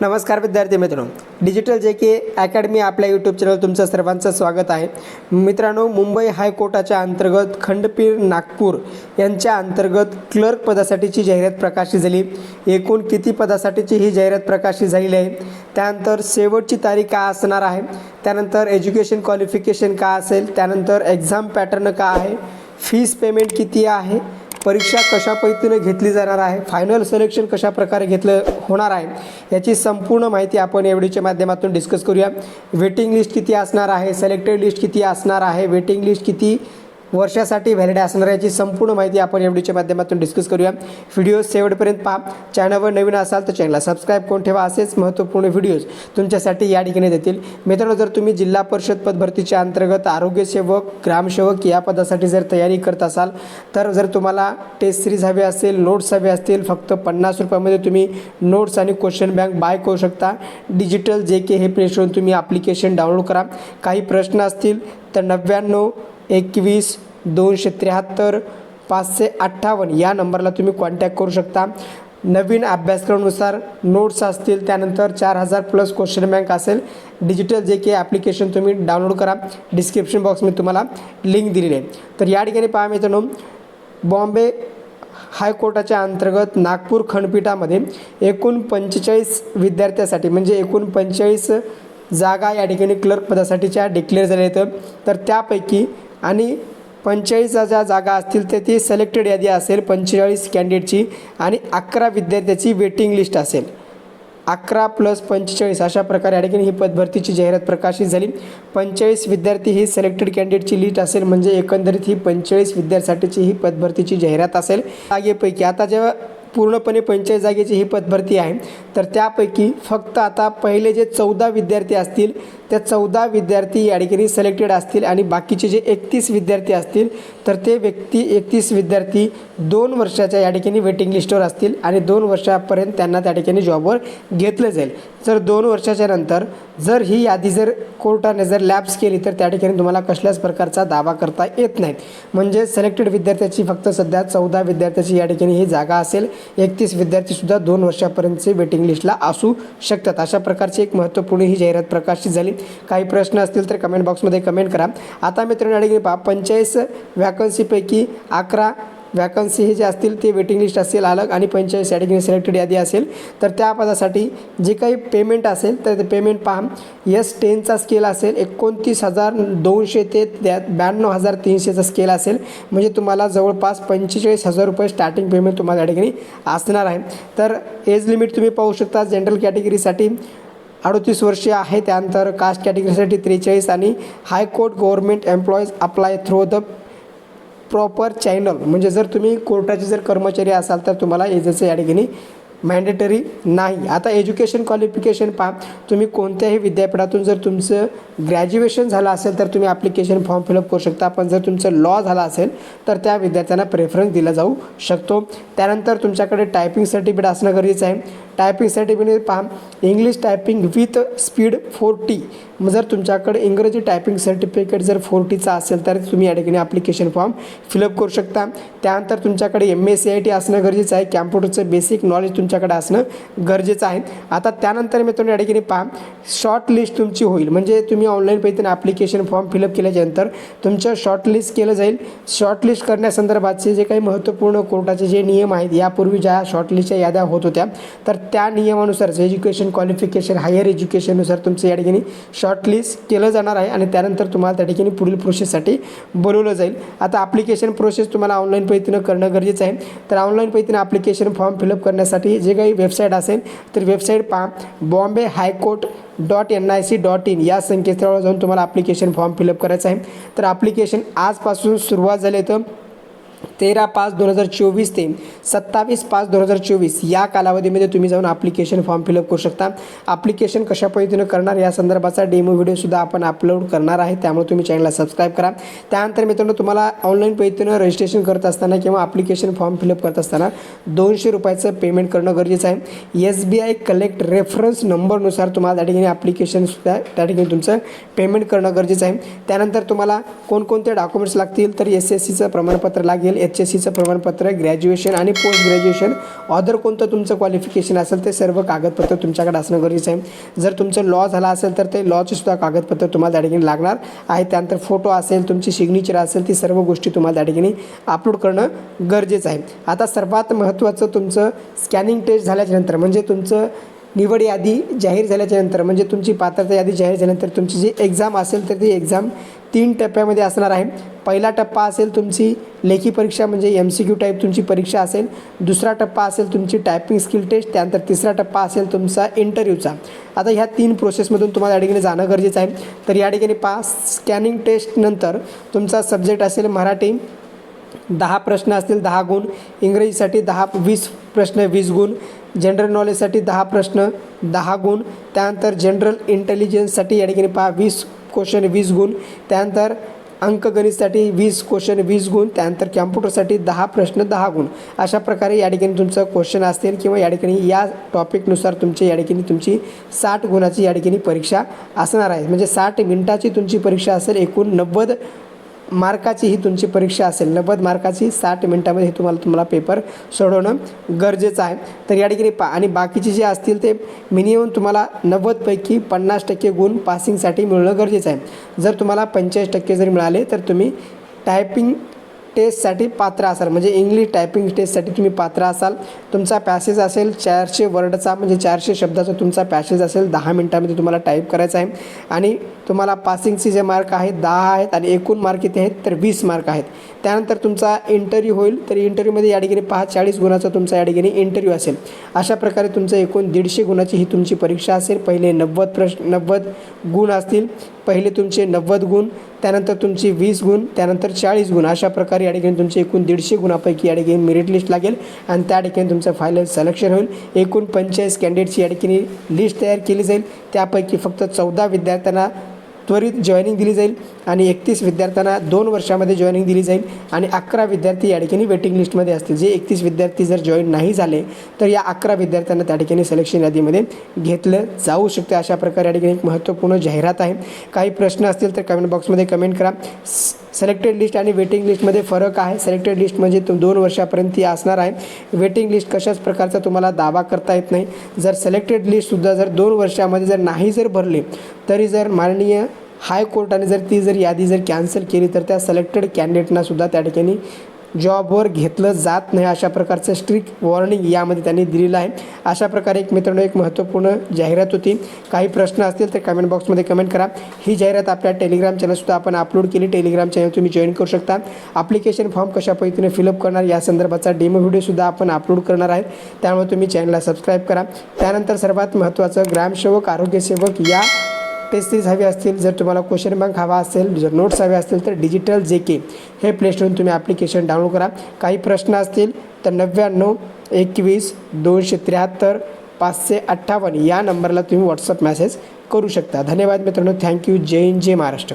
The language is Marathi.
नमस्कार विद्यार्थी मित्रांनो. डिजिटल जे के अकॅडमी आपल्या यूट्यूब चॅनल तुमचं सर्वांचं स्वागत आहे. मित्रांनो मुंबई हायकोर्टाच्या अंतर्गत खंडपीर नागपूर यांच्या अंतर्गत क्लर्क पदासाठीची जाहिरात प्रकाशित झाली. एकूण किती पदासाठीची ही जाहिरात प्रकाशित झालेली आहे? त्यानंतर शेवटची तारीख काय असणार आहे? त्यानंतर एज्युकेशन क्वालिफिकेशन काय असेल? त्यानंतर एक्झाम पॅटर्न काय आहे? फीस पेमेंट किती आहे? परीक्षा कशा पद्धतीने घेतली जाणार आहे? फायनल सिलेक्शन कशा प्रकारे घेतलं होणार आहे? याची संपूर्ण माहिती आपण या व्हिडिओच्या माध्यमातून डिस्कस करूया. वेटिंग लिस्ट किती असणार आहे? सिलेक्टेड लिस्ट किती असणार आहे? वेटिंग लिस्ट किती वर्षासाठी व्हॅलिड असणार याची संपूर्ण माहिती आपण या व्हिडिओच्या माध्यमातून डिस्कस करूया. व्हिडिओ शेवटपर्यंत पहा. चॅनलवर नवीन असाल तर चॅनलला सबस्क्राईब करून ठेवा. असेच महत्त्वपूर्ण व्हिडिओज तुमच्यासाठी या ठिकाणी देतील. मित्रांनो जर तुम्ही जिल्हा परिषद पद भरतीच्या अंतर्गत आरोग्यसेवक ग्रामसेवक या पदासाठी जर तयारी करत असाल तर जर तुम्हाला टेस्ट सिरीज हवे असेल नोट्स हवे असतील फक्त पन्नास रुपयामध्ये तुम्ही नोट्स आणि क्वेश्चन बँक बाय करू शकता. डिजिटल जे के हे प्ले तुम्ही ॲप्लिकेशन डाउनलोड करा. काही प्रश्न असतील तर नव्याण्णव एकवीस दोनशे त्र्याहत्तर पाचशे अठ्ठावन्न या नंबरला तुम्ही कॉन्टॅक्ट करू शकता. नवीन अभ्यासक्रमानुसार नोट्स असतील त्यानंतर चार हजार प्लस क्वेश्चन बँक असेल. डिजिटल जे काही ॲप्लिकेशन तुम्ही डाउनलोड करा. डिस्क्रिप्शन बॉक्समध्ये तुम्हाला लिंक दिलेली आहे. तर या ठिकाणी पहा मित्रांनो बॉम्बे हायकोर्टाच्या अंतर्गत नागपूर खंडपीठामध्ये एकूण पंचेचाळीस विद्यार्थ्यासाठी म्हणजे एकूण पंचेचाळीस जागा या ठिकाणी क्लर्क पदासाठीच्या डिक्लेअर झाल्या आहेत तर त्यापैकी आणि पंचेचाळीस ज्या जागा असतील तर ती सिलेक्टेड यादी असेल पंचेचाळीस कॅन्डिडेटची आणि अकरा विद्यार्थ्याची वेटिंग लिस्ट असेल. अकरा प्लस पंचेचाळीस अशा प्रकारे या ठिकाणी ही पदभरतीची जाहिरात प्रकाशित झाली. पंचेचाळीस विद्यार्थी ही सिलेक्टेड कॅन्डिडेटची लिस्ट असेल म्हणजे एकंदरीत ही पंचेचाळीस विद्यार्थ्यासाठीची ही पदभरतीची जाहिरात असेल. जागेपैकी आता जेव्हा पूर्णपणे पंचायत जागेची ही पदभरती आहे तर त्यापैकी फक्त आता पहिले जे चौदा विद्यार्थी असतील त्या चौदा विद्यार्थी या ठिकाणी सिलेक्टेड असतील आणि बाकीचे जे एकतीस विद्यार्थी असतील तर ते व्यक्ती एकतीस विद्यार्थी दोन वर्षाच्या या ठिकाणी वेटिंग लिस्टवर असतील आणि दोन वर्षापर्यंत त्यांना त्या ठिकाणी जॉबवर घेतलं जाईल. जर दोन वर्षाच्या नंतर जर ही यादी जर कोर्टाने जर लॅब्स केली तर त्या ठिकाणी तुम्हाला कसल्याच प्रकारचा दावा करता येत नाहीत. म्हणजे सिलेक्टेड विद्यार्थ्याची फक्त सध्या चौदा विद्यार्थ्याची या ठिकाणी ही जागा असेल. एकतीस विद्यार्थीसुद्धा दोन वर्षापर्यंतचे वेटिंग लिस्टला असू शकतात. अशा प्रकारची एक महत्त्वपूर्ण ही जाहिरात प्रकाशित झाली. काही प्रश्न असतील तर कमेंट बॉक्समध्ये कमेंट करा. आता मित्रांनो या पहा पंचेचाळीस वॅकन्सीपैकी अकरा वॅकन्सी हे जे असतील ते वेटिंग लिस्ट असेल अलग आणि पंचेचाळीस या सिलेक्टेड यादी असेल. तर त्या पदासाठी जे काही पेमेंट असेल तर ते पेमेंट पहा. यस टेनचा स्केल असेल एकोणतीस हजार दोनशे ते त्या ब्याण्णव हजार तीनशेचा स्केल असेल. म्हणजे तुम्हाला जवळपास पंचेचाळीस हजार रुपये स्टार्टिंग पेमेंट तुम्हाला या ठिकाणी असणार आहे. तर एज लिमिट तुम्ही पाहू शकता जनरल कॅटेगरीसाठी अडतीस वर्षे आहे. त्यानंतर कास्ट कॅटेगरीसाठी त्रेचाळीस आणि high court government employees apply through the proper channel म्हणजे जर तुम्ही कोर्टाचे जर कर्मचारी असाल तर तुम्हाला एजन्सी या ठिकाणी मॅन्डेटरी नाही. आता एज्युकेशन क्वालिफिकेशन पहा. तुम्ही कोणत्याही विद्यापीठातून जर तुमचं ग्रॅज्युएशन झालं असेल तर तुम्ही ॲप्लिकेशन फॉर्म फिलअप करू शकता. पण जर तुमचं लॉ झाला असेल तर त्या विद्यार्थ्यांना प्रेफरन्स दिला जाऊ शकतो. त्यानंतर तुमच्याकडे टायपिंग सर्टिफिकेट असणं गरजेचं आहे. टायपिंग सर्टिफिकेट पहा English typing with speed forty मग जर तुमच्याकडे इंग्रजी टायपिंग सर्टिफिकेट जर फोर्टीचा असेल तर तुम्ही या ठिकाणी ॲप्लिकेशन फॉर्म फिलअप करू शकता. त्यानंतर तुमच्याकडे M S C I T असणं गरजेचं आहे. कॅम्प्युटरचं बेसिक नॉलेज तुमच्याकडे असणं गरजेचं आहे. आता त्यानंतर मी तुम्ही या ठिकाणी पहा शॉर्ट लिस्ट तुमची होईल. म्हणजे तुम्ही तुम्ही ऑनलाईन पद्धतीने ॲप्लिकेशन फॉर्म फिलअप केल्याच्यानंतर तुमचं शॉर्टलिस्ट केलं जाईल. शॉर्टलिस्ट करण्यासंदर्भातचे जे काही महत्त्वपूर्ण कोर्टाचे जे नियम आहेत यापूर्वी ज्या शॉर्टलिस्टच्या याद्या होत होत्या तर त्या नियमानुसार एज्युकेशन क्वालिफिकेशन हायर एज्युकेशननुसार तुमचं या ठिकाणी शॉर्टलिस्ट केलं जाणार आहे आणि त्यानंतर तुम्हाला त्या ठिकाणी पुढील प्रोसेससाठी बोलवलं जाईल. आता ॲप्लिकेशन प्रोसेस तुम्हाला ऑनलाईन पद्धतीनं करणं गरजेचं आहे. तर ऑनलाईन पद्धतीनं ॲप्लिकेशन फॉर्म फिलअप करण्यासाठी जे काही वेबसाईट असेल तर वेबसाईट पहा. Bombay high court dot N I C dot in या संकेतस्थळावर जाऊन तुम्हाला ॲप्लिकेशन फॉर्म फिलअप करायचं आहे. तर ॲप्लिकेशन आजपासून सुरुवात झाली तर तेरा पाच दोन हजार चोवीस ते सत्तावीस पाच दोन हजार चोवीस या कालावधीमध्ये तुम्ही जाऊन ॲप्लिकेशन फॉर्म फिलअप करू शकता. ॲप्लिकेशन कशा पद्धतीनं करणार या संदर्भाचा डेमो व्हिडिओसुद्धा आपण अपलोड करणार आहे. त्यामुळे तुम्ही चॅनलला सबस्क्राईब करा. त्यानंतर मित्रांनो तुम्हाला ऑनलाईन पद्धतीनं रजिस्ट्रेशन करत असताना किंवा ॲप्लिकेशन फॉर्म फिलअप करत असताना दोनशे रुपयाचं पेमेंट करणं गरजेचं आहे. S B I collect reference नंबरनुसार तुम्हाला त्या ठिकाणी ॲप्लिकेशनसुद्धा त्या ठिकाणी तुमचं पेमेंट करणं गरजेचं आहे. त्यानंतर तुम्हाला कोणकोणते डॉक्युमेंट्स लागतील तर एस एस सीचं प्रमाणपत्र लागेल. एच एस सीचं प्रमाणपत्र ग्रॅज्युएशन आणि पोस्ट ग्रॅज्युएशन ऑदर कोणतं तुमचं क्वालिफिकेशन असेल ते सर्व कागदपत्र तुमच्याकडे असणं गरजेचं आहे. जर तुमचं लॉ झाला असेल तर ते लॉचे सुद्धा कागदपत्र तुम्हाला त्या ठिकाणी लागणार आहे. त्यानंतर फोटो असेल तुमची सिग्नेचर असेल ती सर्व गोष्टी तुम्हाला त्या ठिकाणी अपलोड करणं गरजेचं आहे. आता सर्वात महत्त्वाचं तुमचं स्कॅनिंग टेस्ट झाल्याच्यानंतर म्हणजे तुमचं निवड यादी जाहीर झाल्याच्यानंतर म्हणजे तुमची पात्रता यादी जाहीर झाल्यानंतर तुमची जी एक्झाम असेल तर ती एक्झाम तीन टप्प्यामध्ये असणार आहे. पहिला टप्पा असेल तुमची लेखी परीक्षा म्हणजे एम सी क्यू टाईप तुमची परीक्षा असेल. दुसरा टप्पा असेल तुमची टायपिंग स्किल टेस्ट त्यानंतर तिसरा टप्पा असेल तुमचा इंटरव्ह्यूचा आता ह्या तीन प्रोसेसमधून तुम्हाला या ठिकाणी जाणं गरजेचं आहे. तर या ठिकाणी पास स्कॅनिंग टेस्टनंतर तुमचा सब्जेक्ट असेल मराठी दहा प्रश्न असतील दहा गुण. इंग्रजीसाठी दहा वीस प्रश्न वीस गुण. जनरल नॉलेजसाठी दहा प्रश्न दहा गुण. त्यानंतर जनरल इंटेलिजन्ससाठी या ठिकाणी पहा वीस क्वेश्चन वीस गुण. त्यानंतर अंकगणितसाठी वीस क्वेश्चन वीस गुण. त्यानंतर कॅम्प्युटरसाठी दहा प्रश्न दहा गुण. अशा प्रकारे या ठिकाणी तुमचं क्वेश्चन असतील किंवा या ठिकाणी या टॉपिकनुसार तुमचे या ठिकाणी तुमची साठ गुणाची या ठिकाणी परीक्षा असणार आहे. म्हणजे साठ मिनिटाची तुमची परीक्षा असेल एकूण नव्वद मार्काची ही तुमची परीक्षा असेल. नव्वद मार्काची साठ मिनटामध्ये हे तुम्हाला तुम्हाला पेपर सोडवणं गरजेचं आहे. तर या ठिकाणी पा आणि बाकीचे जे असतील ते मिनिमम तुम्हाला नव्वदपैकी पन्नास टक्के गुण पासिंगसाठी मिळणं गरजेचं आहे. जर तुम्हाला पंचेचाळीस टक्के जरी मिळाले तर तुम्ही टायपिंग टेस्टसाठी पात्र असाल. म्हणजे इंग्लिश टायपिंग टेस्टसाठी तुम्ही पात्र असाल. तुमचा पॅसेज असेल चारशे वर्डचा म्हणजे चारशे शब्दाचा तुमचा पॅसेज असेल. दहा मिनटामध्ये तुम्हाला टाईप करायचा आहे. आणि तुम्हाला पासिंगचे जे मार्क आहेत दहा आहेत आणि एकूण मार्क किती आहेत तर वीस मार्क आहेत. त्यानंतर तुमचा इंटरव्ह्यू होईल. तर इंटरव्ह्यूमध्ये या ठिकाणी पहा चाळीस गुणाचा तुमचा या ठिकाणी इंटरव्ह्यू असेल. अशा प्रकारे तुमचं एकूण दीडशे गुणाची ही तुमची परीक्षा असेल. पहिले नव्वद प्रश्न नव्वद गुण असतील. पहिले तुमचे नव्वद गुण त्यानंतर तुमचे वीस गुण त्यानंतर चाळीस गुण. अशा प्रकारे या ठिकाणी तुमचे एकूण दीडशे गुणापैकी या ठिकाणी मेरिट लिस्ट लागेल. आणि त्या ठिकाणी तुमचं फायनल सिलेक्शन होईल. एकूण पंचेचाळीस कॅन्डिडेटची या ठिकाणी लिस्ट तयार केली जाईल. त्यापैकी फक्त चौदा विद्यार्थ्यांना त्वरित जॉईनिंग दिली जाईल आणि एकतीस विद्यार्थ्यांना दोन वर्षामध्ये जॉईनिंग दिली जाईल आणि अकरा विद्यार्थी या ठिकाणी वेटिंग लिस्टमध्ये असतील. जे एकतीस विद्यार्थी जर जॉईन नाही झाले तर या अकरा विद्यार्थ्यांना त्या ठिकाणी सिलेक्शन यादीमध्ये घेतलं जाऊ शकते. अशा प्रकारे या ठिकाणी एक महत्त्वपूर्ण जाहिरात आहे. काही प्रश्न असतील तर कमेंट बॉक्समध्ये कमेंट करा. सिलेक्टेड लिस्ट आणि वेटिंग लिस्टमध्ये फरक आहे. सिलेक्टेड लिस्ट म्हणजे तुम दोन वर्षापर्यंत ती असणार आहे. वेटिंग लिस्ट कशाच प्रकारचा तुम्हाला दावा करता येत नाही. जर सिलेक्टेड लिस्टसुद्धा जर दोन वर्षामध्ये जर नाही जर भरले तरी जर माननीय हायकोर्टाने जर ती जर यादी जर कॅन्सल केली तर त्या सिलेक्टेड कॅन्डिडेटनासुद्धा त्या ठिकाणी जॉबवर घेतलं जात नाही अशा प्रकारचं स्ट्रिक्ट वॉर्निंग यामध्ये त्यांनी दिलेलं आहे. अशा प्रकारे एक मित्रांनो एक महत्त्वपूर्ण जाहिरात होती. काही प्रश्न असतील तर कमेंट बॉक्समध्ये कमेंट करा. ही जाहिरात आपल्या टेलिग्राम चॅनलसुद्धा आपण अपलोड केली. टेलिग्राम चॅनल तुम्ही जॉईन करू शकता. ॲप्लिकेशन फॉर्म कशा पद्धतीने फिलअप करणार या संदर्भाचा डेमो व्हिडिओसुद्धा आपण अपलोड करणार आहे. त्यामुळे तुम्ही चॅनलला सबस्क्राईब करा. त्यानंतर सर्वात महत्त्वाचं ग्रामसेवक आरोग्यसेवक या टेस्ट सिरीज हवी असतील जर तुम्हाला क्वेश्चन बँक हवा असेल जर नोट्स हवे असतील तर डिजिटल जे के हे प्लेस्टोरून तुम्ही ॲप्लिकेशन डाउनलोड करा. काही प्रश्न असतील तर नव्याण्णव एकवीस दोनशे त्र्याहत्तर पाचशे अठ्ठावन्न या नंबरला तुम्ही व्हॉट्सअप मेसेज करू शकता. धन्यवाद मित्रांनो. थँक्यू जय हिंद जय महाराष्ट्र.